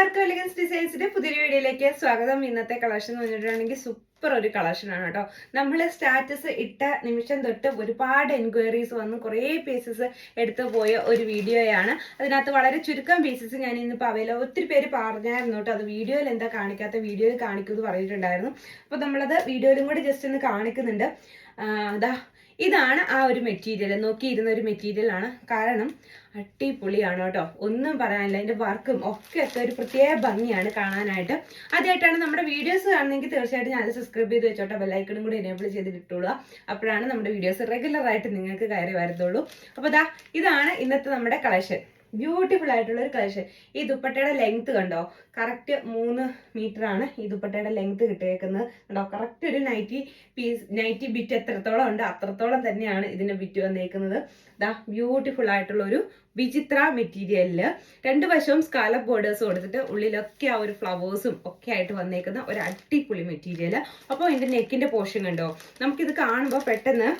എല്ലാവർക്കും എലിഗൻസ് ഡിസൈൻസിന്റെ പുതിയൊരു വീഡിയോയിലേക്ക് സ്വാഗതം. ഇന്നത്തെ കളക്ഷൻ എന്ന് പറഞ്ഞിട്ടുണ്ടെങ്കിൽ സൂപ്പർ ഒരു കളക്ഷൻ ആണ് കേട്ടോ. നമ്മൾ സ്റ്റാറ്റസ് ഇട്ട നിമിഷം തൊട്ട് ഒരുപാട് എൻക്വയറീസ് വന്ന് കുറേ പീസസ് എടുത്തു പോയ ഒരു വീഡിയോയാണ്. അതിനകത്ത് വളരെ ചുരുക്കം പീസസ് ഞാൻ ഇന്നിപ്പോൾ അവൈല ഒത്തിരി പേര് പറഞ്ഞായിരുന്നു കേട്ടോ അത് വീഡിയോയിൽ എന്താ കാണിക്കാത്ത? വീഡിയോയിൽ കാണിക്കുമെന്ന് പറഞ്ഞിട്ടുണ്ടായിരുന്നു. അപ്പോൾ നമ്മളത് വീഡിയോയിലും കൂടി ജസ്റ്റ് ഒന്ന് കാണിക്കുന്നുണ്ട്. അതാ ഇതാണ് ആ ഒരു മെറ്റീരിയൽ നോക്കിയിരുന്ന ഒരു മെറ്റീരിയൽ ആണ്. കാരണം അടിപൊളിയാണ് കേട്ടോ. ഒന്നും പറയാനില്ല. അതിന്റെ വർക്കും ഒക്കെ ഒക്കെ ഒരു പ്രത്യേക ഭംഗിയാണ് കാണാനായിട്ട്. ആദ്യമായിട്ടാണ് നമ്മുടെ വീഡിയോസ് കാണുന്നെങ്കിൽ തീർച്ചയായിട്ടും ഞാൻ സബ്സ്ക്രൈബ് ചെയ്ത് വെച്ചോട്ടെ. ബെല്ലൈക്കണും കൂടി എനേബിൾ ചെയ്ത് കിട്ടുള്ളൂ അപ്പോഴാണ് നമ്മുടെ വീഡിയോസ് റെഗുലറായിട്ട് നിങ്ങൾക്ക് കയറി വരത്തുള്ളൂ. അപ്പോൾ ഇതാ ഇതാണ് ഇന്നത്തെ നമ്മുടെ കളക്ഷൻ ബ്യൂട്ടിഫുൾ ആയിട്ടുള്ള ഒരു കളക്ഷൻ ഈ ദുപ്പട്ടയുടെ ലെങ്ത് കണ്ടോ? കറക്റ്റ് മൂന്ന് മീറ്റർ ആണ് ഈ ദുപ്പട്ടയുടെ ലെങ്ത് കിട്ടിയേക്കുന്നത്. കണ്ടോ? കറക്റ്റ് ഒരു നൈറ്റി പീസ് നൈറ്റി ബിറ്റ് എത്രത്തോളം ഉണ്ട് അത്രത്തോളം തന്നെയാണ് ഇതിന്റെ ബിറ്റ് വന്നേക്കുന്നത്. ദാ ബ്യൂട്ടിഫുൾ ആയിട്ടുള്ള ഒരു വിചിത്ര മെറ്റീരിയലിൽ രണ്ട് വശവും സ്കാലപ്പ് ബോർഡേഴ്സ് കൊടുത്തിട്ട് ഉള്ളിലൊക്കെ ആ ഒരു ഫ്ലവേഴ്സും ഒക്കെ ആയിട്ട് വന്നേക്കുന്ന ഒരു അടിപൊളി മെറ്റീരിയൽ അപ്പോൾ ഇതിന്റെ നെക്കിന്റെ പോർഷൻ കണ്ടോ? നമുക്കിത് കാണുമ്പോൾ പെട്ടെന്ന്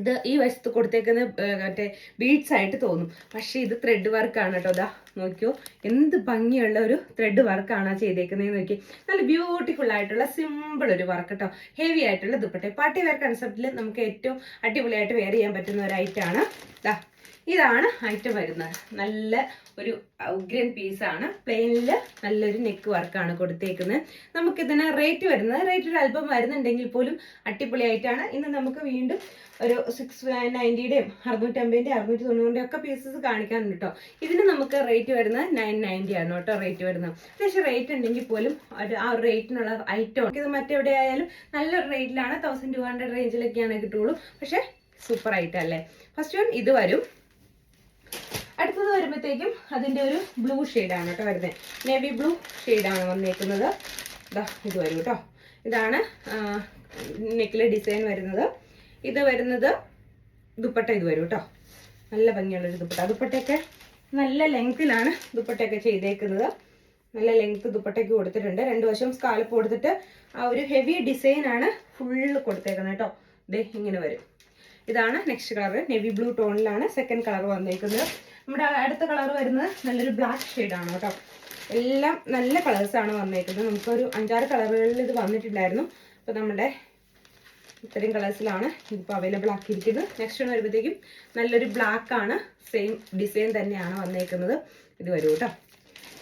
ഇത് ഈ വശത്ത് കൊടുത്തേക്കുന്ന മറ്റേ ബീഡ്സ് ആയിട്ട് തോന്നും. പക്ഷേ ഇത് ത്രെഡ് വർക്കാണ് കേട്ടോ ദാ നോക്കിയോ. എന്ത് ഭംഗിയുള്ള ഒരു ത്രെഡ് വർക്കാണ് ആ ചെയ്തേക്കുന്നതെന്ന് നോക്കി. നല്ല ബ്യൂട്ടിഫുൾ ആയിട്ടുള്ള സിമ്പിൾ ഒരു വർക്ക് കേട്ടോ. ഹെവി ആയിട്ടുള്ള ദുപ്പട്ടെ. പാർട്ടി വെയർ കൺസെപ്റ്റിൽ നമുക്ക് ഏറ്റവും അടിപൊളിയായിട്ട് വെയർ ചെയ്യാൻ പറ്റുന്ന ഒരു ഐറ്റമാണ് ദാ ഇതാണ് ഐറ്റം വരുന്നത്. നല്ല ഒരു ഉഗ്രൻ പീസാണ് പ്ലെയിനിൽ നല്ലൊരു നെക്ക് വർക്കാണ് കൊടുത്തേക്കുന്നത്. നമുക്കിതിന് റേറ്റ് വരുന്നത്. റേറ്റ് ഒരു അല്പം വരുന്നുണ്ടെങ്കിൽ പോലും അടിപൊളിയായിട്ടാണ്. ഇന്ന് നമുക്ക് വീണ്ടും ഒരു സിക്സ് നയന്റിയുടെയും അറുന്നൂറ്റമ്പതിന്റെയും അറുന്നൂറ്റി തൊണ്ണൂറിന്റെയും ഒക്കെ പീസസ് കാണിക്കാനുണ്ട് കേട്ടോ ഇതിന് നമുക്ക് റേറ്റ് വരുന്നത് നയൻ നയന്റി ആണ് കേട്ടോ റേറ്റ് വരുന്നത്. അത്യാവശ്യം റേറ്റ് ഉണ്ടെങ്കിൽ പോലും ഒരു ആ റേറ്റിനുള്ള ഐറ്റം ഇത് മറ്റെവിടെ ആയാലും നല്ലൊരു റേറ്റിലാണ് തൗസൻഡ് ടു ഹൺഡ്രഡ് റേഞ്ചിലൊക്കെയാണ് കിട്ടുള്ളൂ പക്ഷേ സൂപ്പർ ഐറ്റം ഫസ്റ്റ് വൺ ഇത് വരും. അടുത്തത് വരുമ്പോഴത്തേക്കും അതിന്റെ ഒരു ബ്ലൂ ഷെയ്ഡാണ് കേട്ടോ വരുന്നത് നേവി ബ്ലൂ ഷെയ്ഡാണ് വന്നേക്കുന്നത്. ഇതാ വരും കേട്ടോ. ഇതാണ് നെക്കിലെ ഡിസൈൻ വരുന്നത്. ഇത് വരുന്നത് ദുപ്പട്ട ഇത് വരും കേട്ടോ. നല്ല ഭംഗിയുള്ളൊരു ദുപ്പട്ട. ദുപ്പട്ടയൊക്കെ നല്ല ലെങ്ത്തിലാണ് ദുപ്പട്ടയൊക്കെ ചെയ്തേക്കുന്നത്. നല്ല ലെങ്ത്ത് ദുപ്പട്ടയ്ക്ക് കൊടുത്തിട്ടുണ്ട്. രണ്ട് വശം സ്കാലപ്പ് കൊടുത്തിട്ട് ആ ഒരു ഹെവി ഡിസൈനാണ് ഫുള്ള് കൊടുത്തേക്കുന്നത് കേട്ടോ. ദേ ഇങ്ങനെ വരും. ഇതാണ് നെക്സ്റ്റ് കളർ നെവി ബ്ലൂ ടോണിലാണ് സെക്കൻഡ് കളർ വന്നിരിക്കുന്നത് നമ്മുടെ അടുത്ത കളർ വരുന്നത് നല്ലൊരു ബ്ലാക്ക് ഷെയ്ഡാണ് കേട്ടോ. എല്ലാം നല്ല കളേഴ്സ് കളേഴ്സാണ് വന്നേക്കുന്നത്. നമുക്കൊരു അഞ്ചാറ് കളറുകളിൽ ഇത് വന്നിട്ടുണ്ടായിരുന്നു അപ്പോൾ നമ്മുടെ ഇത്രയും കളേഴ്സിലാണ് ഇതിപ്പോൾ അവൈലബിൾ ആക്കിയിരിക്കുന്നത്. നെക്സ്റ്റ് വരുമ്പോഴത്തേക്കും നല്ലൊരു ആണ്. സെയിം ഡിസൈൻ തന്നെയാണ് വന്നേക്കുന്നത്. ഇത് വരൂ കേട്ടോ.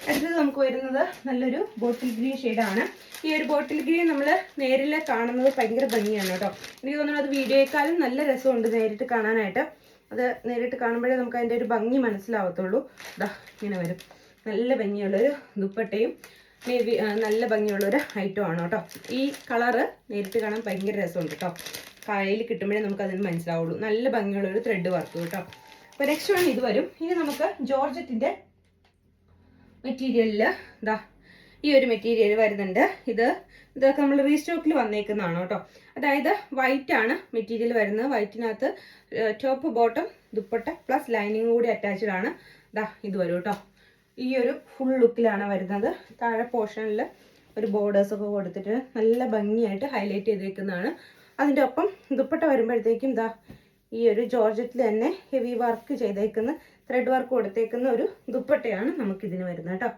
അടുത്തത് നമുക്ക് വരുന്നത് നല്ലൊരു ബോട്ടിൽ ഗ്രീൻ ഷെയ്ഡാണ് ഈ ഒരു ബോട്ടിൽ ഗ്രീൻ നമ്മൾ നേരിൽ കാണുന്നത് ഭയങ്കര ഭംഗിയാണ് കേട്ടോ. എനിക്ക് തോന്നുന്നു അത് വീഡിയോയെക്കാളും നല്ല രസമുണ്ട് നേരിട്ട് കാണാനായിട്ട്. അത് നേരിട്ട് കാണുമ്പോഴേ നമുക്ക് അതിന്റെ ഒരു ഭംഗി മനസ്സിലാവത്തുള്ളൂ. ഇതാ ഇങ്ങനെ വരും. നല്ല ഭംഗിയുള്ളൊരു ദുപ്പട്ടയും നേവി നല്ല ഭംഗിയുള്ളൊരു ഐറ്റം ആണ് കേട്ടോ. ഈ കളറ് നേരിട്ട് കാണാൻ ഭയങ്കര രസമുണ്ട് കേട്ടോ. കയ്യിൽ കിട്ടുമ്പോഴേ നമുക്ക് അതിന് മനസ്സിലാവുള്ളൂ. നല്ല ഭംഗിയുള്ളൊരു ത്രെഡ് വർക്ക് കേട്ടോ. അപ്പോൾ നെക്സ്റ്റ് വൺ ഇത് വരും. ഇനി നമുക്ക് ജോർജറ്റിന്റെ മെറ്റീരിയലിൽ ഇതാ ഈ ഒരു മെറ്റീരിയൽ വരുന്നുണ്ട്. ഇത് ഇതൊക്കെ നമ്മൾ റീസ്റ്റോക്കിൽ വന്നേക്കുന്നതാണ് കേട്ടോ. അതായത് വൈറ്റ് ആണ് മെറ്റീരിയൽ വരുന്നത്. വൈറ്റിനകത്ത് top bottom dupatta plus lining കൂടി അറ്റാച്ച്ഡ് ആണ്. ഇതാ ഇത് വരും കേട്ടോ. ഈ ഒരു ഫുൾ ലുക്കിലാണ് വരുന്നത്. താഴെ പോർഷനിൽ ഒരു ബോർഡേഴ്സൊക്കെ കൊടുത്തിട്ട് നല്ല ഭംഗിയായിട്ട് ഹൈലൈറ്റ് ചെയ്തേക്കുന്നതാണ്. അതിന്റെ ഒപ്പം ദുപ്പട്ട വരുമ്പോഴത്തേക്കും ഇതാ ഈ ഒരു ജോർജറ്റിൽ തന്നെ ഹെവി വർക്ക് ചെയ്തേക്കുന്ന ത്രെഡ് വർക്ക് കൊടുത്തേക്കുന്ന ഒരു ദുപ്പട്ടയാണ് നമുക്ക് നമുക്കിതിന് വരുന്നത് കേട്ടോ.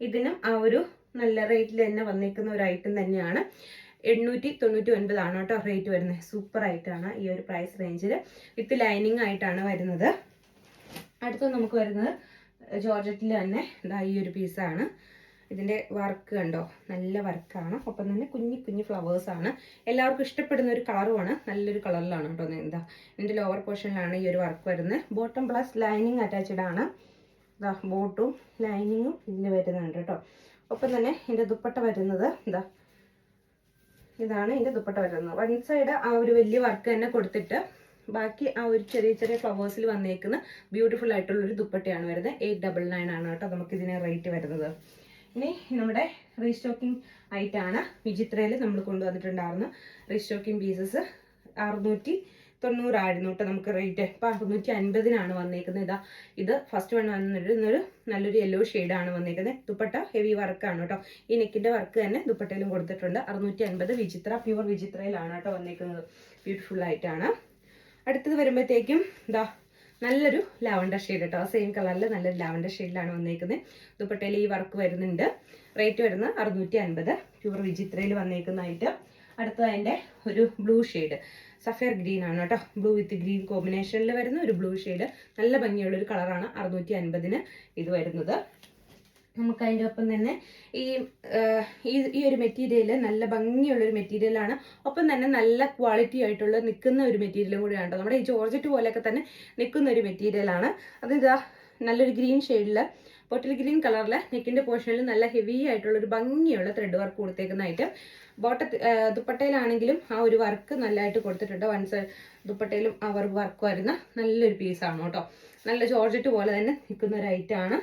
ഇതിനും ആ ഒരു നല്ല റേറ്റിൽ തന്നെ വന്നേക്കുന്ന ഒരു ഐറ്റം തന്നെയാണ്. എണ്ണൂറ്റി തൊണ്ണൂറ്റി ഒൻപതാണ് കേട്ടോ റേറ്റ് വരുന്നത്. സൂപ്പർ ആയിട്ടാണ് ഈ ഒരു പ്രൈസ് റേഞ്ചിൽ വിത്ത് ലൈനിങ് ആയിട്ടാണ് വരുന്നത്. അടുത്ത നമുക്ക് വരുന്നത് ജോർജറ്റിൽ തന്നെ ഈ ഒരു പീസാണ് ഇതിന്റെ വർക്ക് കണ്ടോ? നല്ല വർക്കാണ്. ഒപ്പം തന്നെ കുഞ്ഞു കുഞ്ഞു ഫ്ലവേഴ്സ് ആണ്. എല്ലാവർക്കും ഇഷ്ടപ്പെടുന്ന ഒരു കളറുമാണ് നല്ലൊരു കളറിലാണ് കേട്ടോ എന്താ ഇതിന്റെ ലോവർ പോർഷനിലാണ് ഈ ഒരു വർക്ക് വരുന്നത്. ബോട്ടം പ്ലസ് ലൈനിങ് അറ്റാച്ച്ഡ് ആണ്. ഇതാ ബോട്ടും ലൈനിങ്ങും ഇതിന് വരുന്നുണ്ട് കേട്ടോ. ഒപ്പം തന്നെ ഇതിന്റെ ദുപ്പട്ട വരുന്നത് എന്താ ഇതാണ് ഇതിന്റെ ദുപ്പട്ട വരുന്നത്. വൺ സൈഡ് ആ ഒരു വലിയ വർക്ക് തന്നെ കൊടുത്തിട്ട് ബാക്കി ആ ഒരു ചെറിയ ചെറിയ ഫ്ലവേഴ്സിൽ വന്നേക്കുന്ന ബ്യൂട്ടിഫുൾ ആയിട്ടുള്ള ഒരു ദുപ്പട്ടയാണ് വരുന്നത്. എയ്റ്റ് ഡബിൾ നയൻ ആണ് കേട്ടോ. നമുക്ക് ഇതിന് റേറ്റ് വരുന്നത്. ഇനി നമ്മുടെ റീസ്റ്റോക്കിംഗ് ആയിട്ടാണ് വിചിത്രയിൽ നമ്മൾ കൊണ്ടുവന്നിട്ടുണ്ടായിരുന്നു റീസ്റ്റോക്കിംഗ് പീസസ്. അറുന്നൂറ്റി തൊണ്ണൂറായിരുന്നു കേട്ടോ നമുക്ക് റേറ്റ്. ഇപ്പം അറുന്നൂറ്റി അൻപതിനാണ് വന്നേക്കുന്നത്. ഇതാ ഇത് ഫസ്റ്റ് വൺ വന്നിട്ട് ഇന്നൊരു നല്ലൊരു യെല്ലോ ആണ് വന്നേക്കുന്നത്. ദുപ്പട്ട ഹെവി വർക്കാണ് കേട്ടോ. ഈ നെക്കിന്റെ വർക്ക് തന്നെ ദുപ്പട്ടയിലും കൊടുത്തിട്ടുണ്ട്. അറുന്നൂറ്റി അൻപത് വിചിത്ര പ്യുവർ വിചിത്രയിലാണ് കേട്ടോ വന്നേക്കുന്നത്. ബ്യൂട്ടിഫുൾ ആയിട്ടാണ്. അടുത്തത് വരുമ്പോഴത്തേക്കും ഇതാ നല്ലൊരു ലാവണ്ടർ ഷെയ്ഡ് കേട്ടോ സെയിം കളറിൽ നല്ലൊരു ലാവണ്ടർ ഷെയ്ഡിലാണ് വന്നേക്കുന്നത് ദുപ്പട്ടയിൽ ഈ വർക്ക് വരുന്നുണ്ട്. റേറ്റ് വരുന്നത് അറുന്നൂറ്റി അൻപത് പ്യൂർ വിചിത്രയിൽ വന്നേക്കുന്നതായിട്ട്. അടുത്തത് അതിന്റെ ഒരു ബ്ലൂ ഷെയ്ഡ് സഫയർ ഗ്രീൻ ആണ് കേട്ടോ. ബ്ലൂ വിത്ത് ഗ്രീൻ കോമ്പിനേഷനിൽ വരുന്ന ഒരു ബ്ലൂ ഷെയ്ഡ് നല്ല ഭംഗിയുള്ള ഒരു കളറാണ് അറുന്നൂറ്റി അൻപതിന് ഇത് വരുന്നത്. നമുക്ക് അതിന്റെ ഒപ്പം തന്നെ ഈ ഈ ഒരു മെറ്റീരിയൽ നല്ല ഭംഗിയുള്ളൊരു മെറ്റീരിയലാണ്. ഒപ്പം തന്നെ നല്ല ക്വാളിറ്റി ആയിട്ടുള്ള നിൽക്കുന്ന ഒരു മെറ്റീരിയലും കൂടിയാണ് കേട്ടോ. നമ്മുടെ ഈ ജോർജറ്റ് പോലെയൊക്കെ തന്നെ നിൽക്കുന്ന ഒരു മെറ്റീരിയലാണ്. അത് ഇതാ നല്ലൊരു ഗ്രീൻ ഷെയ്ഡിൽ ബോട്ടിൽ ഗ്രീൻ കളറിൽ നെക്കിന്റെ പോർഷനിൽ നല്ല ഹെവി ആയിട്ടുള്ള ഒരു ഭംഗിയുള്ള ത്രെഡ് വർക്ക് കൊടുത്തേക്കുന്ന ഐറ്റം ബോട്ട ദുപ്പട്ടയിലാണെങ്കിലും ആ ഒരു വർക്ക് നല്ലതായിട്ട് കൊടുത്തിട്ടുണ്ട്. വൺസ് ദുപ്പട്ടയിലും ആ വർക്ക് വരുന്ന നല്ലൊരു പീസാണ് കേട്ടോ. നല്ല ജോർജറ്റ് പോലെ തന്നെ നിൽക്കുന്ന ഒരു ഐറ്റമാണ്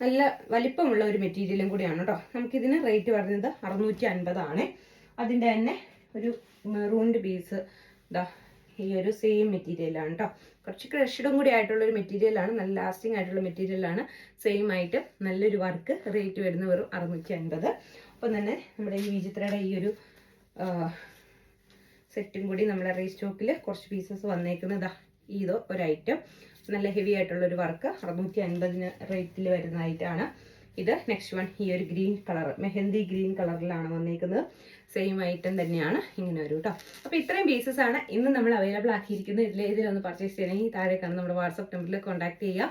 നല്ല വലിപ്പമുള്ള ഒരു മെറ്റീരിയലും കൂടിയാണ് കേട്ടോ. നമുക്കിതിന് റേറ്റ് പറഞ്ഞത് അറുന്നൂറ്റി അൻപതാണ് അതിന്റെ തന്നെ ഒരു മെറൂണിന്റെ പീസ് ഇതാ ഈ ഒരു സെയിം മെറ്റീരിയലാണ് കേട്ടോ. കുറച്ച് ക്രഷഡും കൂടി ആയിട്ടുള്ള ഒരു മെറ്റീരിയലാണ് നല്ല ലാസ്റ്റിംഗ് ആയിട്ടുള്ള മെറ്റീരിയലാണ് സെയിം ആയിട്ട് നല്ലൊരു വർക്ക് റേറ്റ് വരുന്ന വെറും അറുന്നൂറ്റി അൻപത് അപ്പം തന്നെ നമ്മുടെ ഈ വിചിത്രയുടെ ഈ ഒരു സെറ്റും കൂടി നമ്മുടെ റീസ്റ്റോക്കിൽ കുറച്ച് പീസസ് വന്നേക്കുന്നതാ. ഇതോ ഒരു ഐറ്റം നല്ല ഹെവി ആയിട്ടുള്ള ഒരു വർക്ക് അറുന്നൂറ്റി അൻപതിന് റേറ്റിൽ വരുന്നതായിട്ടാണ്. ഇത് നെക്സ്റ്റ് വൺ ഈ ഒരു ഗ്രീൻ കളർ മെഹന്തി ഗ്രീൻ കളറിലാണ് വന്നിരിക്കുന്നത് സെയിം ഐറ്റം തന്നെയാണ് ഇങ്ങനെ ഒരു കേട്ടോ അപ്പോൾ ഇത്രയും പീസസ് ആണ് ഇന്ന് നമ്മൾ അവൈലബിൾ ആക്കിയിരിക്കുന്നത്. ഇതിൽ ഇതിലൊന്ന് പർച്ചേസ് ചെയ്യണമെങ്കിൽ താഴെ കാണുന്ന നമ്മുടെ വാട്സപ്പ് നമ്പറിൽ കോൺടാക്ട് ചെയ്യുക